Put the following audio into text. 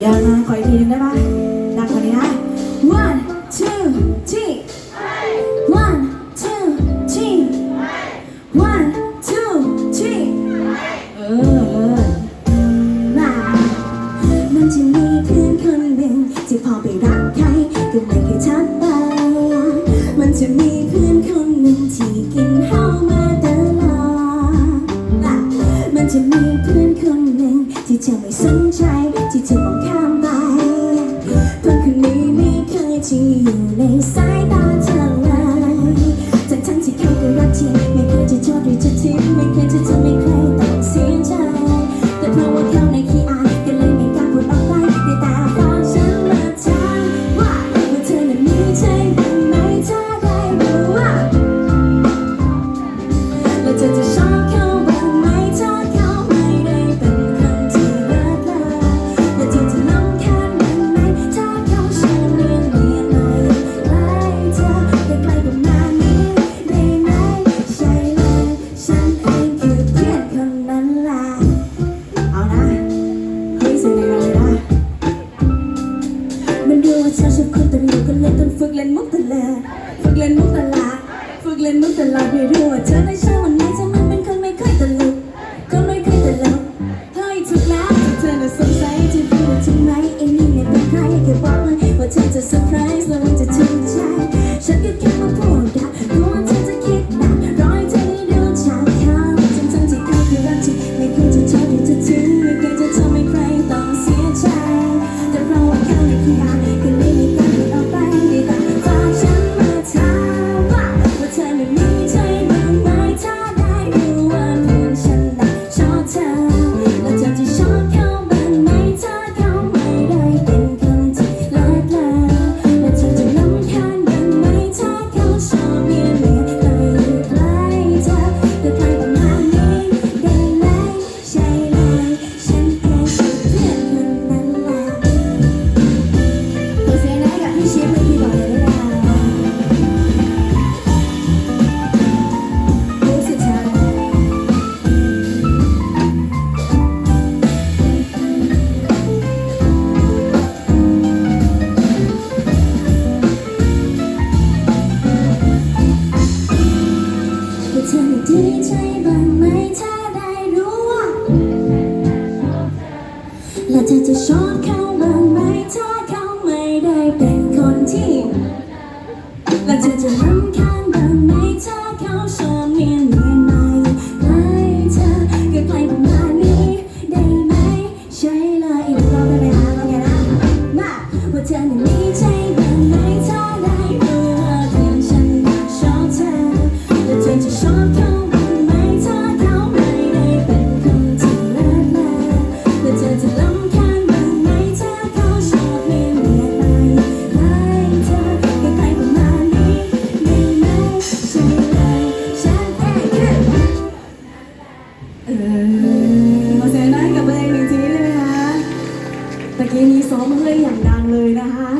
เดี๋ยวนขออีกทีนึงได้ปะดังกว่านี้นะ one two three one two three one two three เออเออมามันจะมีเพื่อนคนหนึ่งที่พอไปรักใครก็ไม่เคยชักไป มันจะมีเพื่อนคนหนึ่งที่กินข้าวมาตลอดมันจะมีเพื่อนคนหนึ่งที่เธอไม่สนใจที่เธอ 情与泪塞到。 ฝึกเล่นมุกตลาฝึกเล่นมุกตลาดไม่รู้ว่าเธอได้ชอบมันนี้ฉันมันเป็นคนไม่เคยตลกคนไม่เคยตลกเฮ้ยถูกแล้วเธอน่ะสงสัยจะพูดถึงไหมไอ้นี่เนี่ยเป็นใครแกบอกมันว่าเธอจะเซอร์ไพรส์แล้วมันจะชื่นใจฉันก็แค่มาพูดอะกลัวเธอจะคิดหนักรอยเธอได้ดูจากเขาทั้งที่เขาคือรักที่ไม่เคยจะชอบหรือจะถึงไม่เคยจะทำให้ใครต้องเสียใจแต่เราว่าเขาเนี่ยคืออา เพลงนี้ซ้อมมาให้อย่างดังเลยนะคะ